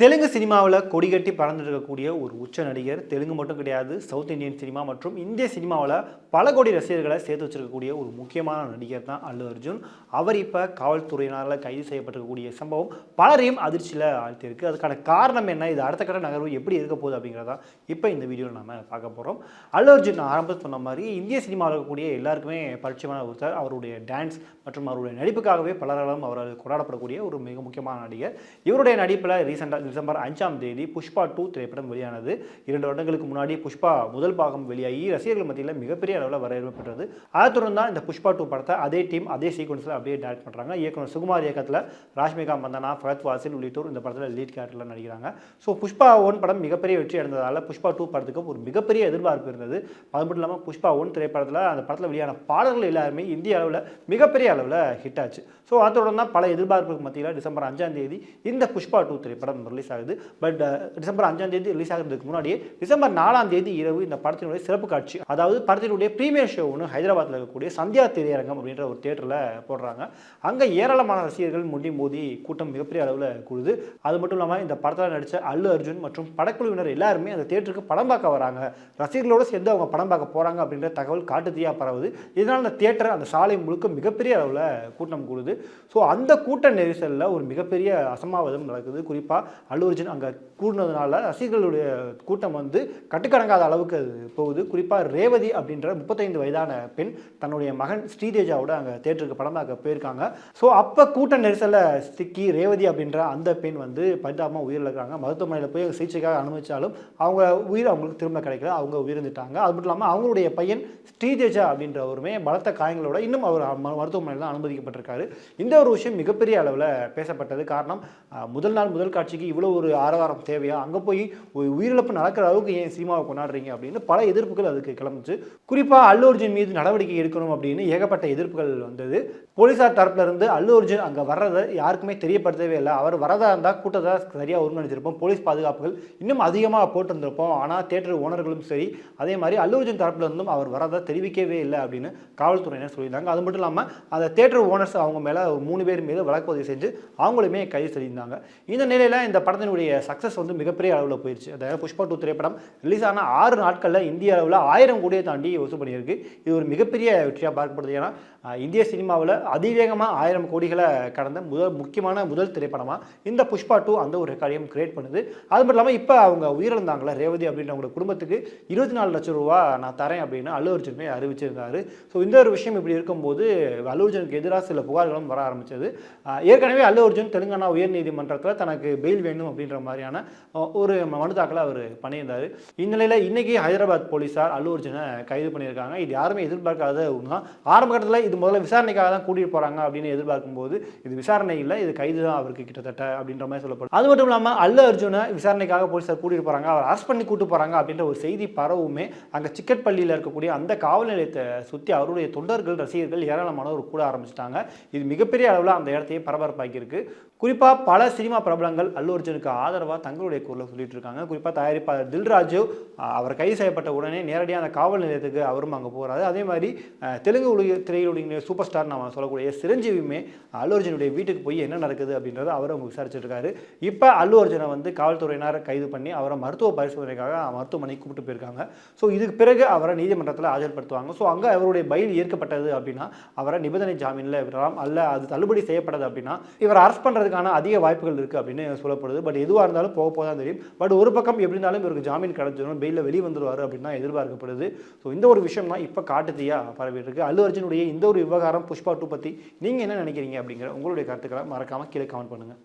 தெலுங்கு சினிமாவில் கொடிகட்டி பறந்துட்டு இருக்கக்கூடிய ஒரு உச்ச நடிகர். தெலுங்கு மட்டும் கிடையாது சவுத் இந்தியன் சினிமா மற்றும் இந்திய சினிமாவில் பல கோடி ரசிகர்களை சேர்த்து வச்சிருக்கக்கூடிய ஒரு முக்கியமான நடிகர் தான் அல்லு அர்ஜுன். அவர் இப்போ காவல்துறையினரால் கைது செய்யப்பட்டிருக்கக்கூடிய சம்பவம் பலரையும் அதிர்ச்சியில் ஆழ்த்தியிருக்கு. அதுக்கான காரணம் என்ன? இது அடுத்த கட்ட நகர்வு எப்படி இருக்க போகுது அப்படிங்கிறதா இப்போ இந்த வீடியோவில் நம்ம பார்க்க போகிறோம் அல்லு அர்ஜுன் நான் ஆரம்பத்தில் சொன்ன மாதிரி இந்திய சினிமாவில் இருக்கக்கூடிய எல்லாருக்குமே பரிச்சயமான ஒருத்தர். அவருடைய டான்ஸ் மற்றும் அவருடைய நடிப்புக்காகவே பலராலும் அவரால் கொண்டாடப்படக்கூடிய ஒரு மிக முக்கியமான நடிகர். இவருடைய நடிப்பில் ரீசெண்டாக டிசம்பர் அஞ்சாம் தேதி புஷ்பா டூ திரைப்படம் வெளியானது. இரண்டு வருடங்களுக்கு முன்னாடி புஷ்பா முதல் பாகம் வெளியாகி ரசிகர்கள் மத்தியில் மிகப்பெரிய அளவில் வரவேற்பு பெற்றது. அதை தொடர்ந்து இந்த புஷ்பா டூ படத்தை அதே டீம் அதே சீக்வன்ஸில் அப்படியே டேரக்ட் பண்ணுறாங்க இயக்குனர் சுகுமார் இயக்கத்தில் ராஷ்மிகா மந்தனா ஃபகத் வாசில் உள்ளிட்டோர் இந்த படத்தில் லீட் கேரக்டரில் நடிக்கிறாங்க. ஸோ புஷ்பா ஒன் படம் மிகப்பெரிய வெற்றி அடைந்ததால் புஷ்பா டூ படத்துக்கு ஒரு மிகப்பெரிய எதிர்பார்ப்பு இருந்தது. அது மட்டும் இல்லாமல் புஷ்பா ஒன் திரைப்படத்தில் அந்த படத்தில் வெளியான பாடல்கள் எல்லாருமே இந்திய அளவில் மிகப்பெரிய அளவில் ஹிட் ஆச்சு. ஸோ அதோட தான் பல எதிர்பார்ப்புக்கு மத்தியில் டிசம்பர் அஞ்சாம் தேதி இந்த புஷ்பா டூ திரைப்படம் ரிலீஸ் ஆகுது. பட் uh, டிசம்பர் அஞ்சாம் தேதி ரிலீஸ் ஆகிறதுக்கு முன்னாடியே டிசம்பர் நாலாம் தேதி இரவு இந்த படத்தினுடைய சிறப்பு காட்சி அதாவது படத்தினுடைய ப்ரீமியர் ஷோ ஒன்று ஹைதராபாத்தில் இருக்கக்கூடிய சந்தியா திரையரங்கம் அப்படின்ற ஒரு தேட்டரில் போடுறாங்க. அங்கே ஏராளமான ரசிகர்கள் முண்டி மோதி கூட்டம் மிகப்பெரிய அளவில் கூடுது. அது மட்டும் இல்லாமல் இந்த படத்தில் நடித்த அல்லு அர்ஜுன் மற்றும் படக்குழுவினர் எல்லாருமே அந்த தேட்டருக்கு படம் பார்க்க வராங்க. ரசிகர்களோடு சேர்ந்து அவங்க படம் பார்க்க போகிறாங்க அப்படின்ற தகவல் காட்டுத்தீயாக பரவுது. இதனால் அந்த தேட்டர் அந்த சாலை முழுக்க மிகப்பெரிய அளவில் கூட்டம் கூடுது. ஸோ அந்த கூட்ட நெரிசலில் ஒரு மிகப்பெரிய அசம்பாவிதம் நடக்குது. குறிப்பாக அல்லு அர்ஜுன் அங்கே கூடினதுனால ரசிகர்களுடைய கூட்டம் வந்து கட்டுக்கடங்காத அளவுக்கு அது போகுது. குறிப்பாக ரேவதி அப்படின்ற முப்பத்தைந்து வயதான பெண் தன்னுடைய மகன் ஸ்ரீதேஜாவோட அங்கே தேட்டருக்கு படம் பார்க்க போயிருக்காங்க. ஸோ அப்போ கூட்ட நெரிசலில் சிக்கி ரேவதி அப்படின்ற அந்த பெண் வந்து பரிதாபமாக உயிரிழக்கிறாங்க. மருத்துவமனையில் போய் சிகிச்சைக்காக அனுமதிச்சாலும் அவங்க உயிர் அவங்களுக்கு திரும்ப கிடைக்கல. அவங்க உயிரிழந்துட்டாங்க. அது மட்டும் இல்லாமல் அவங்களுடைய பையன் ஸ்ரீதேஜா அப்படின்றவருமே பலத்த காயங்களோட இன்னும் அவர் ம- மருத்துவமனையில் தான் அனுமதிக்கப்பட்டிருக்காரு. இந்த ஒரு விஷயம் மிகப்பெரிய அளவில் பேசப்பட்டது. காரணம் முதல் நாள் முதல் காட்சிக்கு இவ்வளோ ஒரு ஆரவாரம் தேவையா? அங்கே போய் ஒரு உயிரிழப்பு நடக்கிற அளவுக்கு ஏன் சினிமாவை கொண்டாடுறீங்க? அப்படின்னு பல எதிர்ப்புகள் அதுக்கு கிளம்புச்சு. குறிப்பாக அல்லு அர்ஜுன் மீது நடவடிக்கை எடுக்கணும் அப்படின்னு ஏகப்பட்ட எதிர்ப்புகள் வந்தது. போலீஸார் தரப்புல இருந்து அல்லு அர்ஜுன் அங்கே வர்றதை யாருக்குமே தெரியப்படுத்தவே இல்லை. அவர் வரதா இருந்தால் கூட்டத்தை சரியாக ஒருங்கிணைச்சிருப்போம். போலீஸ் பாதுகாப்புகள் இன்னும் அதிகமாக போட்டிருந்திருப்போம். ஆனால் தேட்டர் ஓனர்களும் சரி அதே மாதிரி அல்லு அர்ஜுன் தரப்புல இருந்தும் அவர் வரதை தெரிவிக்கவே இல்லை அப்படின்னு காவல்துறையினர் சொல்லியிருந்தாங்க. அது மட்டும் இல்லாமல் அந்த தேட்டர் ஓனர்ஸ் அவங்க மேலே ஒரு மூணு பேர் மீது வழக்கு பதிவு செஞ்சு அவங்களுமே கைது செய்திருந்தாங்க இந்த நிலையில் இந்த படத்தினுடைய சக்ஸஸ் வந்து மிகப்பெரிய அளவில் போயிடுச்சு அதாவது புஷ்பா டூ திரைப்படம் ரிலீஸ் ஆன ஆறு நாட்களில் இந்திய அளவில் ஆயிரம் கோடியை தாண்டி வசூல் பண்ணியிருக்கு. இது ஒரு மிகப்பெரிய வெற்றியாக பார்க்கப்படுது. ஏன்னா இந்திய சினிமாவில் அதிவேகமாக ஆயிரம் கோடிகளை கடந்த முதல் முக்கியமான முதல் திரைப்படமாக இந்த புஷ்பா டூ அந்த ஒரு ரெக்கார்டையும் கிரியேட் பண்ணுது. அது மட்டும் இல்லாமல் இப்போ அவங்க உயிரிழந்தாங்களே ரேவதி அப்படின்றவங்களோட குடும்பத்துக்கு இருபத்தி நாலு லட்சம் ரூபா நான் தரேன் அப்படின்னு அல்லு அர்ஜுனுமே அறிவிச்சிருந்தாரு ஸோ இந்த ஒரு விஷயம் இப்படி இருக்கும்போது அல்லு அர்ஜுனுக்கு எதிராக சில புகார்களும் வர ஆரம்பிச்சது. ஏற்கனவே அல்லு அர்ஜுன் தெலுங்கானா உயர்நீதிமன்றத்தில் தனக்கு பெயில் வேணும் அப்படின்ற மாதிரியான ஒரு மனு தாக்கலை அவர் பண்ணியிருந்தார். இந்நிலையில் இன்னைக்கு ஹைதராபாத் போலீஸார் அல்லு அர்ஜுனை கைது பண்ணியிருக்காங்க. இது யாருமே எதிர்பார்க்காத ஒன்று தான் ஆரம்ப கட்டத்தில் இது முதல்ல விசாரணைக்காக தான் கூட்டிட்டு போகிறாங்க அப்படின்னு எதிர்பார்க்கும்போது இது விசாரணை இல்லை இது கைது தான் அவருக்கு கிட்டத்தட்ட அப்படின்ற மாதிரி சொல்லப்படும் அது மட்டும் இல்லாமல் அல்ல அர்ஜுனை விசாரணைக்காக போலீஸார் கூட்டிட்டு போகிறாங்க அவர் அரெஸ்ட் பண்ணி கூட்டு போகிறாங்க அப்படின்ற ஒரு செய்தி பரவுமே அங்கே சிக்கட்பள்ளியில் இருக்கக்கூடிய அந்த காவல் நிலையத்தை சுற்றி அவருடைய தொண்டர்கள் ரசிகர்கள் ஏராளமானவர் கூட ஆரம்பிச்சிட்டாங்க. இது மிகப்பெரிய அளவில் அந்த இடத்தையே பரபரப்பாக்கியிருக்கு. குறிப்பாக பல சினிமா பிரபலங்கள் அல்லு அர்ஜுனுக்கு ஆதரவாக தங்களுடைய குரலை சொல்லிட்டு இருக்காங்க. குறிப்பாக தயாரிப்பாளர் தில்ராஜு அவர் கைது செய்யப்பட்ட உடனே நேரடியாக அந்த காவல் நிலையத்துக்கு அவரும் அங்கே போகிறாரு அதே மாதிரி தெலுங்கு உலக திரையுடைய சூப்பர் ஸ்டார் நம்ம சொல்லக்கூடிய சிரஞ்சீவியுமே அல்லு அர்ஜுனுடைய வீட்டுக்கு போய் என்ன நடக்குது அப்படின்றத அவர் அவங்க விசாரிச்சுட்டு இருக்காரு இப்போ அல்லு அர்ஜுனை வந்து காவல்துறையினர் கைது பண்ணி அவரை மருத்துவ பரிசோதனைக்காக மருத்துவமனைக்கு கூப்பிட்டு போயிருக்காங்க. ஸோ இதுக்கு பிறகு அவரை நீதிமன்றத்தில் ஆஜர்படுத்துவாங்க. ஸோ அங்கே அவருடைய பயில் ஏற்கப்பட்டது அப்படின்னா அவரை நிபந்தனை ஜாமீனில் விடலாம். அல்ல அது தள்ளுபடி செய்யப்பட்டது அப்படின்னா இவர் அரெஸ்ட் பண்ணுறதுக்கான அதிக வாய்ப்புகள் இருக்குது அப்படின்னு சொல்லப்படுது. பட் எதுவாக இருந்தாலும் போக போக தான் தெரியும். பட் ஒரு பக்கம் எப்படி இருந்தாலும் இவருக்கு ஜாமீன் கிடச்சிடும் பெயிலில் வெளியே வந்துருவார் அப்படின்னு தான் எதிர்பார்க்கப்படுது. ஸோ இந்த ஒரு விஷயம் தான் இப்போ காட்டுத்தீயாக பரவிட்டு இருக்கு. அல்லு அர்ஜுனுடைய இந்த ஒரு விவகாரம் புஷ்பா டூ பற்றி நீங்கள் என்ன நினைக்கிறீங்க அப்படிங்கிற உங்களுடைய கருத்துக்களை மறக்காமல் கீழே கமெண்ட் பண்ணுங்கள்